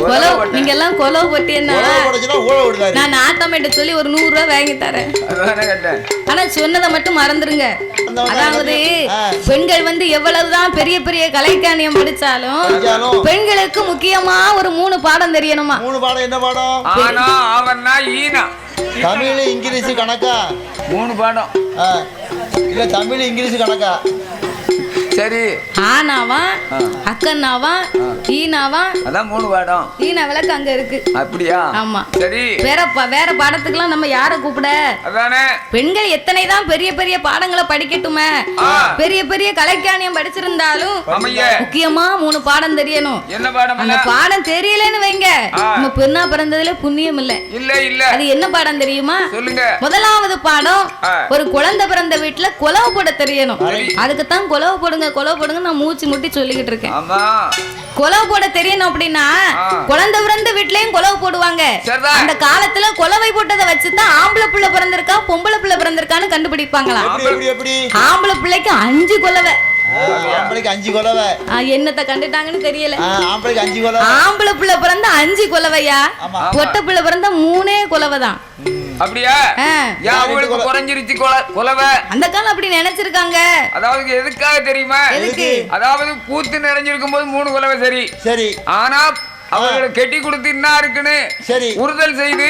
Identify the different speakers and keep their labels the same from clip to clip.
Speaker 1: கொலவு நீங்க எல்லாம் கொலவு போட்டீங்கன்னா நான் நாட்டமேட்ட சொல்லி ஒரு நூறு ரூபாய் வாங்கி தரேன். ஆனா சொன்னதை மட்டும் மறந்துருங்க. அதாவது. பெண்கள் வந்து எவ்வளவுதான் பெரிய பெரிய கலைக்காணியம் படிச்சாலும் பெண்களுக்கு முக்கியமா ஒரு மூணு பாடம் தெரியணுமா?
Speaker 2: மூணு பாடம் என்ன பாடம்?
Speaker 3: ஆனா அவன்னா ஈனா.
Speaker 2: தமிழ் இங்கிலீஷ் கணக்கா?
Speaker 3: மூணு பாடம்.
Speaker 2: இல்ல தமிழ் இங்கிலீஷ் கணக்கா?
Speaker 3: சரி.
Speaker 1: ஆனாவா அக்கன்னாவா ஈனாவா
Speaker 3: அதான் மூணு பாடம்
Speaker 1: ஈனா விளக்கு அங்க இருக்கு.
Speaker 3: அப்படியா?
Speaker 1: ஆமா.
Speaker 3: சரி.
Speaker 1: வேற வேற பாடத்துக்குலாம் நம்ம யார கூப்பிட?
Speaker 3: அதானே.
Speaker 1: பெண்கள் எத்தனை தான் பெரிய பெரிய பாடங்களை படிக்கட்டுமே. பெரிய பெரிய கலைக்காணியம் படிச்சிருந்தாலும் முக்கியமா மூணு பாடம் தெரியணும்.
Speaker 3: என்ன பாடம்
Speaker 1: அந்த பாடம் தெரியலன்னு வைங்க. நம்ம பெண்ணா பிறந்ததுல புண்ணியம் இல்ல.
Speaker 3: இல்ல இல்ல.
Speaker 1: அது என்ன பாடம் தெரியுமா?
Speaker 3: சொல்லுங்க.
Speaker 1: முதலாவது பாடம். ஒரு குழந்தை பிறந்த வீட்டுல குலவு போட தெரியணும். அதுக்கு தான் குலவு போடுங்க குலவு போடுங்க நான் மூச்சு முட்டி சொல்லிக்கிட்டு இருக்கேன்.
Speaker 3: ஆமா.
Speaker 1: குலவு போட தெரியணும் அப்படின்னா. குழந்தை பிறந்த வீட்லயும் குலவு போடுவாங்க. அந்த காலத்துல குலவை போட்டதை வச்சுதான் ஆம்பளை பிள்ளை பிறந்திருக்கா பொம்பளை பிள்ளை பிறந்திருக்கான்னு கண்டுபிடிப்பாங்களாம். ஆம்பளை பிள்ளைக்கு அஞ்சு குலவை.
Speaker 2: ஆ, ஆம்பளைக்கு அஞ்சு கொலவை.
Speaker 1: ஆ, என்னத்த கண்டுட்டாங்கன்னு தெரியல.
Speaker 2: ஆ, ஆம்பளைக்கு அஞ்சு கொலவை.
Speaker 1: ஆம்பளை பிள்ளை பிறந்த அஞ்சு குலவையா. பொட்டை பிள்ளை பிறந்த மூணே குலவை தான்
Speaker 3: அப்படியா? அவங்களுக்கு குறைஞ்சிருச்சு கொல- கொலவை?
Speaker 1: அந்த காலம் அப்படி நினைச்சிருக்காங்க.
Speaker 3: அதாவது எதுக்காக தெரியுமா?
Speaker 1: எதுக்கு?
Speaker 3: அதாவது கூத்து நிறைஞ்சிருக்கும் போது மூணு கொலவை சரி.
Speaker 2: சரி.
Speaker 3: ஆனா அவங்களை கெட்டி கொடுத்து என்ன இருக்குன்னு
Speaker 2: சரி.
Speaker 3: உறுதல் செய்து.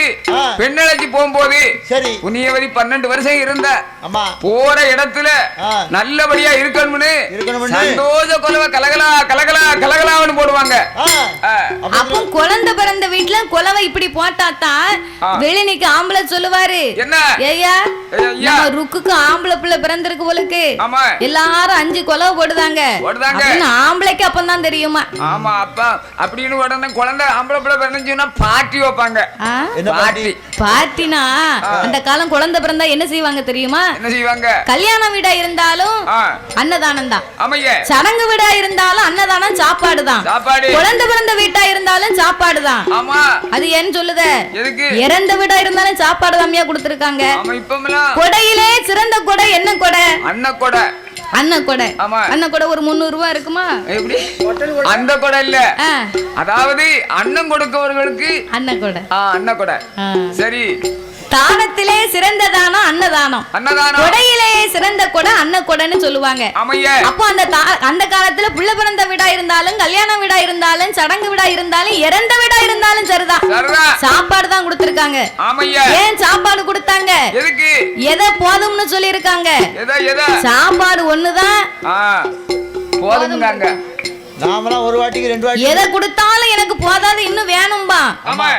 Speaker 3: பெண்ணழைக்கு போகும்போது
Speaker 2: சரி.
Speaker 3: புண்ணியவதி பன்னெண்டு வருஷம் இருந்த போற இடத்துல. நல்லபடியா இருக்கணும்னு. சந்தோஷ கொலவை கலகலா கலகலா கலகலான்னு போடுவாங்க.
Speaker 2: அப்ப
Speaker 1: குழந்தை பிறந்த வீட்டுல குலவை இப்படி போட்டாதான்
Speaker 3: ஆ.
Speaker 1: வெளினிக்கு ஆம்பளை சொல்லுவாரு.
Speaker 3: என்ன? ஐயா.
Speaker 1: நம்ம ருக்குக்கு ஆம்பளை பிள்ளை பிறந்திருக்கு போலுக்கு.
Speaker 3: ஆமா.
Speaker 1: எல்லாரும் அஞ்சு குலவை போடுதாங்க. ஆம்பளைக்கு அப்பதான் தெரியுமா?
Speaker 3: ஆமா அப்பா அப்படின்னு உடனே குழந்தை ஆம்பளை பிள்ளை பிறந்துச்சுன்னா பாட்டி வைப்பாங்க.
Speaker 2: பாட்டி?
Speaker 1: பார்ட்டினா அந்த காலம் குழந்தை பிறந்தா என்ன செய்வாங்க தெரியுமா?
Speaker 3: என்ன செய்வாங்க?
Speaker 1: கல்யாண வீடா இருந்தாலும் அன்னதானம் தான் சடங்கு வீடா இருந்தாலும் அன்னதானம் சாப்பாடு தான்
Speaker 3: சாப்பாடு.
Speaker 1: குழந்தை பிறந்த வீட்டா இருந்தாலும் சாப்பாடு தான்
Speaker 3: ஆமா.
Speaker 1: அது ஏன்னு சொல்லுத? இறந்த வீடா இருந்தாலும் சாப்பாடு தாமியா கொடுத்திருக்காங்க. கொடையிலே சிறந்த கொடை என்ன கொடை?
Speaker 3: அண்ணன் கொடை
Speaker 1: அன்ன கொடை.
Speaker 3: ஆமா.
Speaker 1: அன்ன கொடை ஒரு முந்நூறு ரூபாய் இருக்குமா?
Speaker 3: எப்படி? அந்த கொடை இல்ல. அதாவது அண்ணன் கொடுக்கவர்களுக்கு
Speaker 1: அன்ன கொடை.
Speaker 3: ஆ அண்ணன் கொடை. சரி.
Speaker 1: தானத்திலே சிறந்த தானம் அன்னதானம்.
Speaker 3: அன்னதானம்
Speaker 1: சிறந்த கொடை அன்ன கொடைன்னு சொல்லுவாங்க. அப்போ அந்த அந்த காலத்துல புள்ள பிறந்த வீடா இருந்தாலும் கல்யாண வீடா இருந்தாலும் சடங்கு வீடா இருந்தாலும் இறந்த வீடா இருந்தாலும் சரிதான்
Speaker 3: சரிதா.
Speaker 1: சாப்பாடு தான் கொடுத்திருக்காங்க. ஏன் சாப்பாடு கொடுத்தாங்க? எதை போதும்னு சொல்லியிருக்காங்க?
Speaker 3: எதா எதா?
Speaker 1: சாப்பாடு ஒண்ணுதான்.
Speaker 3: போதுங்காங்க
Speaker 2: நாமெல்லாம் ஒரு வாட்டிக்கு ரெண்டு வாட்டி
Speaker 1: எதை கொடுத்தாலும் எனக்கு போதாது இன்னும் வேணும்பா.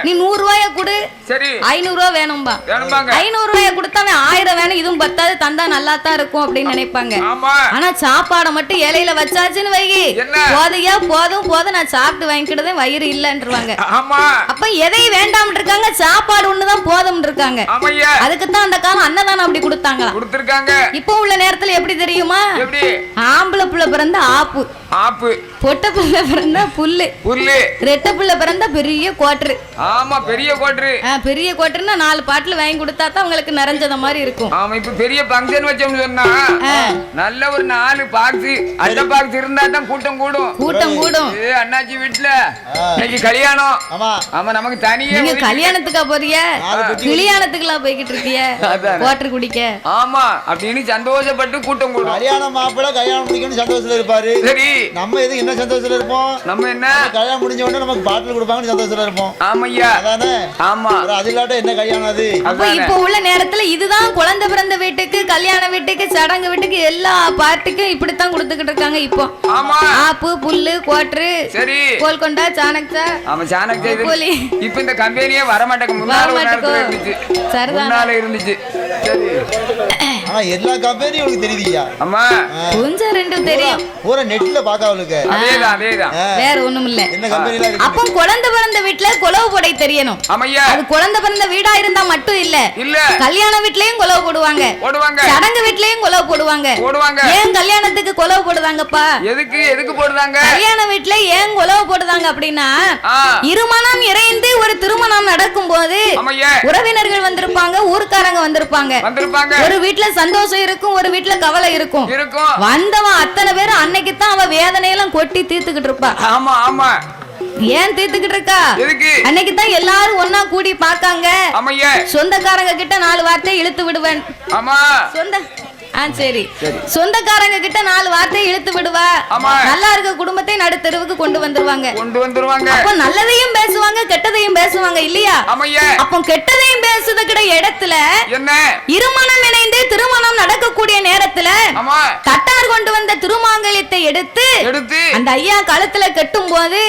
Speaker 1: நீ நூறு ரூபாய கொடு.
Speaker 3: சரி.
Speaker 1: ஐநூறு ரூபாய் வேணும்பா ஐநூறு ரூபாய கொடுத்தாவே ஆயிரம் வேணும் இதுவும் பத்தாது தந்தா நல்லா தான் இருக்கும் அப்படின்னு நினைப்பாங்க.
Speaker 3: ஆமா.
Speaker 1: ஆனா சாப்பாடை மட்டும் இலையில வச்சாச்சுன்னு வைகி
Speaker 3: என்ன?
Speaker 1: போதையா போதும் போதும் நான் சாப்பிட்டு வாங்கிக்கிட்டதே வயிறு இல்லைன்றவாங்க.
Speaker 3: ஆமா.
Speaker 1: அப்ப எதை வேண்டாம் இருக்காங்க சாப்பாடு ஒண்ணுதான் போதும் இருக்காங்க. அதுக்கு தான் அந்த காலம் அன்னதானம் அப்படி
Speaker 3: கொடுத்திருக்காங்க.
Speaker 1: இப்போ உள்ள நேரத்துல எப்படி தெரியுமா?
Speaker 3: எப்படி?
Speaker 1: ஆம்பளை புள்ள பிறந்த ஆப்பு.
Speaker 3: ஆப்பு.
Speaker 1: பொட்டை புள்ள பிறந்தா புல்லு.
Speaker 3: புல்லு.
Speaker 1: ரெட்டை புள்ள பிறந்தா பெரிய கோட்டரு
Speaker 3: ஆமா பெரிய கோட்ரு
Speaker 1: ஆ, பெரிய கோட்டருன்னா நாலு பாட்டில் வாங்கி கொடுத்தா தான் உங்களுக்கு நிறைஞ்சத மாதிரி இருக்கும்.
Speaker 3: ஆமா இப்ப பெரிய ஃபங்க்ஷன் வச்சோம்னு சொன்னா நல்ல ஒரு நாலு பாக்ஸ் அட்டை பாக்ஸ் இருந்தா தான் கூட்டம் கூடும்.
Speaker 1: கூட்டம் கூடும்.
Speaker 3: ஏ அண்ணாச்சி வீட்டுல இன்னைக்கு கல்யாணம்.
Speaker 2: ஆமா.
Speaker 3: ஆமா நமக்கு தனியே
Speaker 1: நீங்க கல்யாணத்துக்கா போறிய? கிளியாணத்துக்குலாம் போய்கிட்டு இருக்கிய?
Speaker 3: அதானே.
Speaker 1: கோட்டர் குடிக்க.
Speaker 3: ஆமா அப்படின்னு சந்தோஷப்பட்டு கூட்டம் கூடும்.
Speaker 2: கல்யாணம் மாப்பிள்ளை கல்யாணம் முடிக்கணும்னு சந்தோஷத்துல இருப்பாரு.
Speaker 3: சரி.
Speaker 2: நம்ம எதுக்கு என்ன சந்தோஷத்துல இருப்போம்?
Speaker 3: நம்ம என்ன?
Speaker 2: கல்யாணம் முடிஞ்ச உடனே நமக்கு பாட்டில் கொடுப்பாங்கன்னு சந்தோஷத்துல இருப்போம்.
Speaker 3: ஆமையா
Speaker 2: அதானே?
Speaker 3: ஆமா.
Speaker 2: அது இல்லாட்ட என்ன கல்யாணம் அது?
Speaker 1: அப்ப இப்போ உள்ள நேரத்துல இதுதான் குழந்தை பிறந்த வீட்டுக்கு கல்யாண வீட்டுக்கு சடங்கு வீட்டுக்கு எல்லா பார்ட்டிக்கும் இப்படித்தான் கொடுத்துக்கிட்டு இருக்காங்க இப்போ.
Speaker 3: ஆமா.
Speaker 1: ஆப்பு புல்லு கோட்டரு
Speaker 3: சரி.
Speaker 1: கோல்கொண்டா சாணக்சா
Speaker 3: ஆமா சாணக் செய்து
Speaker 1: கோலி.
Speaker 3: இப்ப இந்த கம்பெனியே வர மாட்டேங்க முன்னால இருந்துச்சு.
Speaker 1: சரிதான்.
Speaker 3: முன்னால இருந்துச்சு. சரி.
Speaker 2: ஆனா எல்லா கம்பெனியும் உங்களுக்கு தெரியுதுயா
Speaker 3: அம்மா.
Speaker 1: கொஞ்சம் ரெண்டும் தெரியும்.
Speaker 2: பூரா நெட்ல பாக்க அவளுக்கு.
Speaker 3: அதேதான் அதேதான்.
Speaker 1: வேற ஒண்ணும் இல்ல
Speaker 2: என்ன கம்பெனில
Speaker 1: அப்போ குழந்தை பிறந்த வீட்டுல குலவு போடை தெரியணும்.
Speaker 3: ஆமையா.
Speaker 1: அது குழந்தை பிறந்த வீடா இருந்தா மட்டும் இல்ல.
Speaker 3: இல்ல.
Speaker 1: கல்யாண வீட்லயும் குலவு போடுவாங்க.
Speaker 3: போடுவாங்க.
Speaker 1: சடங்கு வீட்லயும் குலவு போடுவாங்க.
Speaker 3: போடுவாங்க.
Speaker 1: ஏன் கல்யாணத்துக்கு குலவு போடுதாங்கப்பா?
Speaker 3: எதுக்கு எதுக்கு போடுறாங்க
Speaker 1: கல்யாண வீட்ல ஏன் குலவு போடுதாங்க அப்படின்னா இருமணம் இறைந்து ஒரு திருமணம் நடக்கும் போது உறவினர்கள் வந்திருப்பாங்க ஊர்க்காரங்க வந்திருப்பாங்க.
Speaker 3: வந்திருப்பாங்க.
Speaker 1: ஒரு வீட்ல சந்தோஷம் இருக்கும் ஒரு வீட்ல கவலை இருக்கும்.
Speaker 3: இருக்கும்.
Speaker 1: வந்தவன் அத்தனை பேரும் அன்னைக்கு தான் அவ வேதனையெல்லாம் கொட்டி தீர்த்துக்கிட்டு இருப்பா.
Speaker 3: ஆமா ஆமா.
Speaker 1: ஏன் தீர்த்துக்கிட்டு இருக்கா? அன்னைக்கு தான் எல்லாரும் ஒன்னா கூடி பார்க்காங்க.
Speaker 3: ஆமையா
Speaker 1: சொந்தக்காரங்க கிட்ட நாலு வார்த்தை இழுத்து விடுவேன்.
Speaker 3: ஆமா.
Speaker 1: சொந்த சரி. சொந்தக்காரங்க கிட்ட நாலு வார்த்தை இழுத்து விடுவா. நல்லா இருக்க குடும்பத்தை நடுத்தெருவுக்கு கொண்டு வந்துருவாங்க.
Speaker 3: கொண்டு வந்துருவாங்க.
Speaker 1: அப்போ நல்லதையும் பேசுவாங்க கெட்டதையும் பேசுவாங்க இல்லையா? அப்போ கெட்டதையும் பேசுறதுக்கிட இடத்துல
Speaker 3: என்ன?
Speaker 1: இருமணம் இணைந்து திருமணம் நடக்கக்கூடிய நேரத்துல தட்டார் கொண்டு வந்த திருமாங்கல்யத்தை எடுத்து
Speaker 3: எடுத்து.
Speaker 1: அந்த ஐயா கழுத்துல கட்டும் போது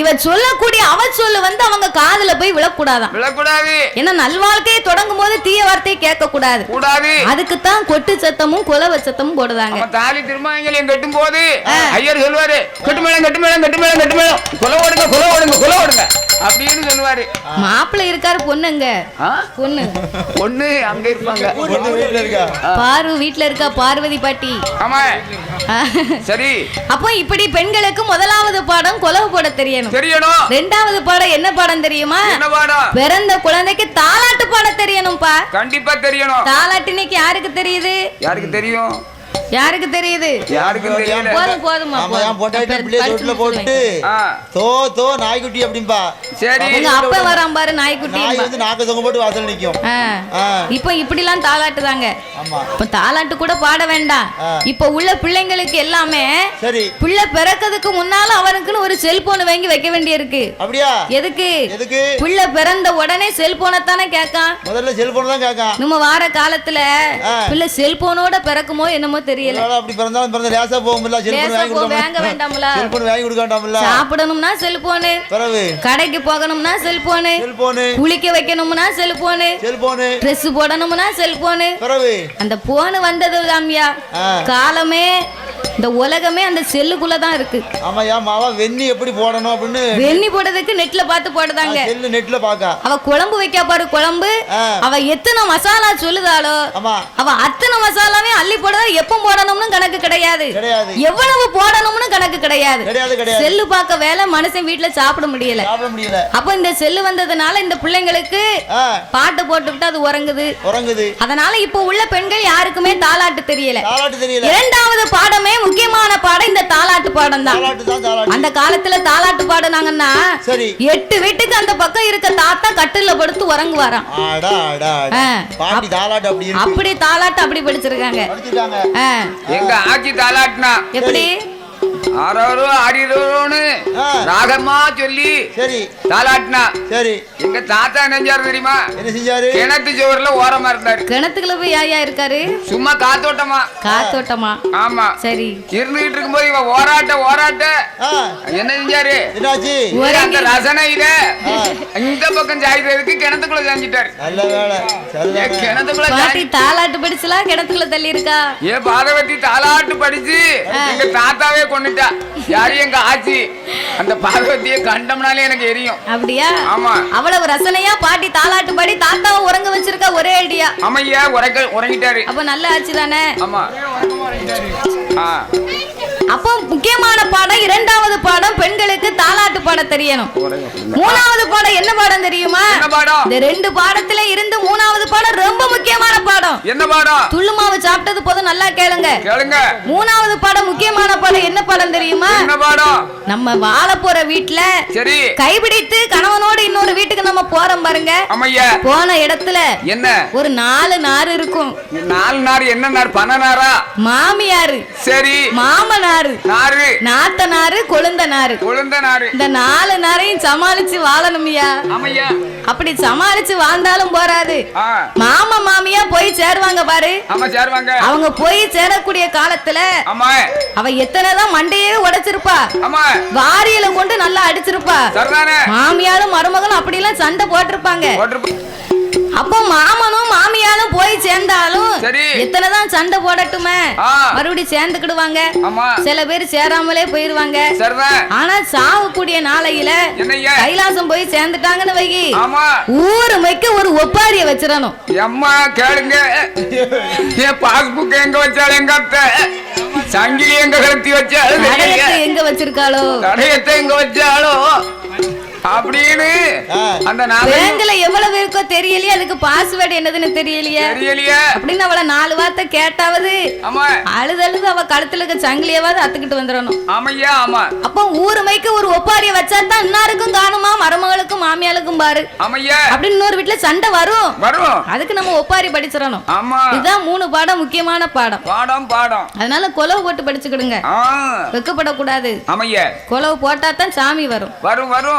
Speaker 1: இவ சொல்லக்கூடிய அவ சொல்லு வந்து அவங்க காதுல போய் விழக்கூடாதாம்
Speaker 3: விழக்கூடாது.
Speaker 1: ஏன்னா நல்வாழ்க்கையை தொடங்கும் போது தீய வார்த்தையை கேட்க கூடாது. அதுக்குத்தான் கொட்டு சத்தமும் குலவ சத்தமும் போடுதாங்க
Speaker 3: நம்ம தாலி திருமாங்கலையும் கட்டும் போது ஐயர் சொல்லுவாரு கட்டு மேளம் கட்டு மேளம் கட்டு மேளம் கட்டு மேளம் குல ஓடுங்க குல ஓடுங்க குல ஓடுங்க. அப்படின்னு சொல்லுவாரு.
Speaker 1: மாப்பிள்ளை இருக்காரு பொண்ணுங்க? பொண்ணு.
Speaker 3: பொண்ணு அங்க இருப்பாங்க.
Speaker 2: பொண்ணு வீட்டுல இருக்கா?
Speaker 1: பாரு வீட்ல இருக்கா பார்வதி பாட்டி.
Speaker 3: ஆமா. சரி.
Speaker 1: அப்போ இப்படி பெண்களுக்கு முதலாவது பாடம் குலவு போட தெரியணும்.
Speaker 3: தெரியணும்.
Speaker 1: ரெண்டாவது பாடம் என்ன பாடம் தெரியுமா?
Speaker 3: என்ன பாடம்?
Speaker 1: பிறந்த குழந்தைக்கு தாலாட்டு பாட தெரியணும்பா.
Speaker 3: கண்டிப்பா தெரியணும்.
Speaker 1: தாலாட்டு இன்னைக்கு யாருக்கு தெரியுது?
Speaker 3: யாருக்கு தெரியும்
Speaker 1: யாருக்கு தெரியுது?
Speaker 3: யாருக்கும் தெரியல?
Speaker 1: போதும் போதுமா
Speaker 2: ஆமா என் பொட்டாட்டி
Speaker 1: படிச்சு
Speaker 2: தொட்டில போட்டு தோ தோ நாய்க்குட்டி அப்படிம்பா.
Speaker 3: சரி.
Speaker 1: உங்க அப்பா வரான் பாரு நாய்க்குட்டி
Speaker 2: நாய் வந்து நாக்கு தொங்க போட்டு வாசல் நிக்கும்.
Speaker 1: இப்போ இப்படிலாம் தாலாட்டுதாங்க
Speaker 2: ஆமா.
Speaker 1: இப்ப தாலாட்டு கூட பாட வேண்டாம். இப்ப உள்ள பிள்ளைங்களுக்கு எல்லாமே
Speaker 2: சரி.
Speaker 1: பிள்ளை பிறக்கிறதுக்கு முன்னால அவனுக்குன்னு ஒரு செல்போன் வாங்கி வைக்க வேண்டியிருக்கு.
Speaker 2: அப்படியா?
Speaker 1: எதுக்கு?
Speaker 2: எதுக்கு?
Speaker 1: பிள்ளை பிறந்த உடனே செல்போனை தானே கேட்கான்?
Speaker 2: முதல்ல செல்போன் தான் கேட்கான்.
Speaker 1: நம்ம வார காலத்துல. பிள்ளை செல்போனோட பிறக்குமோ என்னமோ தெரியல.
Speaker 2: அப்படி பிறந்தாலும் பிறந்த லேசா போகும்ல செல்போன் வாங்கி
Speaker 1: வேண்டாம்ல.
Speaker 2: செல்போன் வாங்கி கொடுக்க வேண்டாம்ல.
Speaker 1: சாப்பிடணும்னா செல்போனு
Speaker 2: பிறகு?
Speaker 1: கடைக்கு போகணும்னா செல்போனு
Speaker 2: செல்போனு
Speaker 1: குளிக்க வைக்கணும்னா செல்போனு
Speaker 2: செல்போனு
Speaker 1: ட்ரெஸ் போடணும்னா செல்போனு
Speaker 2: பிறகு?
Speaker 1: அந்த போன் வந்தது தாமியா. காலமே இந்த உலகமே அந்த செல்லுக்குள்ள தான் இருக்கு.
Speaker 2: ஆமா ஏன் மாவா வெண்ணி எப்படி போடணும் அப்படின்னு
Speaker 1: வெண்ணி போடுறதுக்கு நெட்ல பார்த்து போடுதாங்க.
Speaker 2: செல்லு நெட்ல பாக்கா
Speaker 1: அவ குழம்பு வைக்க பாரு குழம்பு. அவ எத்தனை மசாலா சொல்லுதாளோ.
Speaker 2: ஆமா.
Speaker 1: அவ அத்தனை மசாலாவையும் அள்ளி போடுறதா எப்ப போடணும்னு கணக்கு கிடையாது.
Speaker 2: கிடையாது.
Speaker 1: எவ்வளவு போடணும்னு கணக்கு கிடையாது.
Speaker 2: கிடையாது கிடையாது.
Speaker 1: செல்லு பார்க்க வேலை மனுஷன் வீட்டுல சாப்பிட முடியல. அப்ப இந்த செல்லு வந்ததுனால இந்த பிள்ளைங்களுக்கு பாட்டு போட்டுக்கிட்டு அது உறங்குது.
Speaker 2: உறங்குது.
Speaker 1: அதனால இப்ப உள்ள பெண்கள் யாருக்குமே தாலாட்டு தெரியல. இரண்டாவது பாடமே முக்கியமான பாடம் இந்த தாலாட்டு பாடம் தான் அந்த காலத்துல தாலாட்டு பாடுனாங்கன்னா
Speaker 2: சரி.
Speaker 1: எட்டு வீட்டுக்கு அந்த பக்கம் இருக்க தாத்தா கட்டில படுத்து உறங்குவாராம்.
Speaker 2: அப்படி
Speaker 1: தாலாட்டு அப்படி படிச்சிருக்காங்க.
Speaker 3: எங்க ஆச்சி தாலாட்டினா?
Speaker 1: எப்படி?
Speaker 3: ஆறாரோ ஆடிரோன்னு
Speaker 2: ஆ.
Speaker 3: ராகமா சொல்லி
Speaker 2: சரி.
Speaker 3: தாலாட்டினா.
Speaker 2: சரி.
Speaker 3: எங்க தாத்தா நெஞ்சாரு தெரியுமா?
Speaker 2: என்ன செஞ்சாரு?
Speaker 3: கிணத்து சுவர்ல ஓரமா இருந்தாரு.
Speaker 1: கிணத்துக்குள்ள போய் யாயா இருக்காரு?
Speaker 3: சும்மா காத்தோட்டமா.
Speaker 1: காத்தோட்டமா.
Speaker 3: ஆமா.
Speaker 1: சரி.
Speaker 3: இருந்துகிட்டு இருக்கும்போது இவ ஓராட்ட ஓராட்ட. என்ன செஞ்சாரு? அந்த
Speaker 1: உறங்கி-
Speaker 3: ரசனை இத இந்த பக்கம் சாய்க்கிறதுக்கு கிணத்துக்குள்ள சாஞ்சிட்டாரு. கிணத்துக்குள்ள
Speaker 1: தாலாட்டு படிச்சுலாம் கிணத்துக்குள்ள தள்ளி இருக்கா
Speaker 3: ஏன் பாதவத்தி தாலாட்டு படிச்சு எங்க தாத்தாவே கொண்டுட்டா. யாரு எங்க ஆச்சி? அந்த பார்வதியை கண்டம்னாலே எனக்கு எரியும்.
Speaker 1: அப்படியா?
Speaker 3: ஆமா.
Speaker 1: அவ்வளவு ரசனையா பாட்டி தாலாட்டு பாடி தாத்தாவை உறங்க வச்சிருக்கா ஒரே ஐடியா
Speaker 3: அமையா உறக்க உறங்கிட்டாரு.
Speaker 1: அப்ப நல்ல ஆச்சு தானே?
Speaker 3: ஆமா.
Speaker 1: அப்போ முக்கியமான பாடம் இரண்டாவது பாடம் பெண்களுக்கு தாலாட்டு பாட தெரியணும். மூணாவது பாடம் என்ன பாடம் தெரியுமா?
Speaker 3: பாடம்?
Speaker 1: இந்த ரெண்டு பாடத்துல இருந்து மூணாவது பாடம் ரொம்ப முக்கியமான பாடம்.
Speaker 3: என்ன பாடம்?
Speaker 1: துள்ளு மாவு சாப்பிட்டது போதும் நல்லா கேளுங்க.
Speaker 3: கேளுங்க.
Speaker 1: மூணாவது பாடம் முக்கியமான பாடம் என்ன பாடம் தெரியுமா?
Speaker 3: என்ன பாடம்?
Speaker 1: நம்ம வாழ போற வீட்டுல
Speaker 3: சரி.
Speaker 1: கைபிடித்து கணவனோட இன்னொரு வீட்டுக்கு நம்ம போறோம் பாருங்க. போன இடத்துல
Speaker 3: என்ன?
Speaker 1: ஒரு நாலு நாறு இருக்கும்.
Speaker 3: நாலு நார் என்ன நார்? பன நாரா?
Speaker 1: மாமியாரு.
Speaker 3: சரி.
Speaker 1: மாமனாரு.
Speaker 3: நாரு
Speaker 1: நாத்தனாரு கொழுந்தனாரு
Speaker 3: உளுந்த நாரு
Speaker 1: இந்த நாலு நாரையும் சமாளிச்சு வாழணும்யா.
Speaker 3: அமையா
Speaker 1: அப்படி சமாளிச்சு வாழ்ந்தாலும் போறாது. மாமா மாமியா போய் சேருவாங்க பாரு.
Speaker 3: ஆமா சேருவாங்க.
Speaker 1: அவங்க போய் சேரக்கூடிய காலத்துல
Speaker 3: ஆமா.
Speaker 1: அவ எத்தனைதான் மண்டையே உடைச்சிருப்பா.
Speaker 3: ஆமா.
Speaker 1: வாரியல கொண்டு நல்லா அடிச்சிருப்பா.
Speaker 3: சரிதானே.
Speaker 1: மாமியாரும் மருமகளும் அப்படி எல்லாம் சண்டை போட்டிருப்பாங்க.
Speaker 3: போட்டிருப்ப-
Speaker 1: அப்போ மாமனும் மாமியாரும் போய் சேர்ந்தாலும்
Speaker 3: சரி.
Speaker 1: எத்தனைதான் சண்டை போடட்டுமே. மறுபடியும் சேர்ந்துக்கிடுவாங்க. சில பேர் சேராமலே போயிருவாங்க. ஆனா சாவக்கூடிய நாளையில கைலாசம் போய் சேர்ந்துட்டாங்கன்னு வைகி ஊரு மைக்க ஒரு ஒப்பாரிய வச்சிடணும்.
Speaker 3: அம்மா கேளுங்க. என் பாஸ்புக் எங்க வச்சாலும் எங்க அத்தை. சங்கிலி எங்க கழுத்தி வச்சாலும்
Speaker 1: எங்க வச்சிருக்காளோ?
Speaker 3: தடயத்தை எங்க வச்சாலும் அப்படின்னு. அந்த
Speaker 1: பேங்க்ல எவ்வளவு இருக்கோ தெரியலையே அதுக்கு பாஸ்வேர்டு என்னதுன்னு தெரியலையே.
Speaker 3: தெரியலையே.
Speaker 1: அப்படின்னு அவளை நாலு வார்த்தை கேட்டாவது
Speaker 3: ஆமா.
Speaker 1: அழுது அழுது அவ கழுத்துல இருக்க சங்கிலியாவது அத்துக்கிட்டு வந்துடணும்.
Speaker 3: ஆமையா ஆமா.
Speaker 1: அப்போ ஊருமைக்கு ஒரு ஒப்பாரிய வச்சா தான் இன்னாருக்கும் காணுமா மருமகளுக்கும் மாமியாளுக்கும் பாரு.
Speaker 3: ஆமையா.
Speaker 1: அப்படின்னு இன்னொரு வீட்டுல சண்டை வரும்.
Speaker 3: வரும்.
Speaker 1: அதுக்கு நம்ம ஒப்பாரி படிச்சிடணும்.
Speaker 3: ஆமா.
Speaker 1: இதுதான் மூணு பாடம் முக்கியமான பாடம்.
Speaker 3: பாடம் பாடம்.
Speaker 1: அதனால கொலவு போட்டு படிச்சுக்கிடுங்க. வெக்கப்படக்கூடாது.
Speaker 3: ஆமையா.
Speaker 1: கொலவு போட்டா தான் சாமி வரும்.
Speaker 3: வரும் வரும்.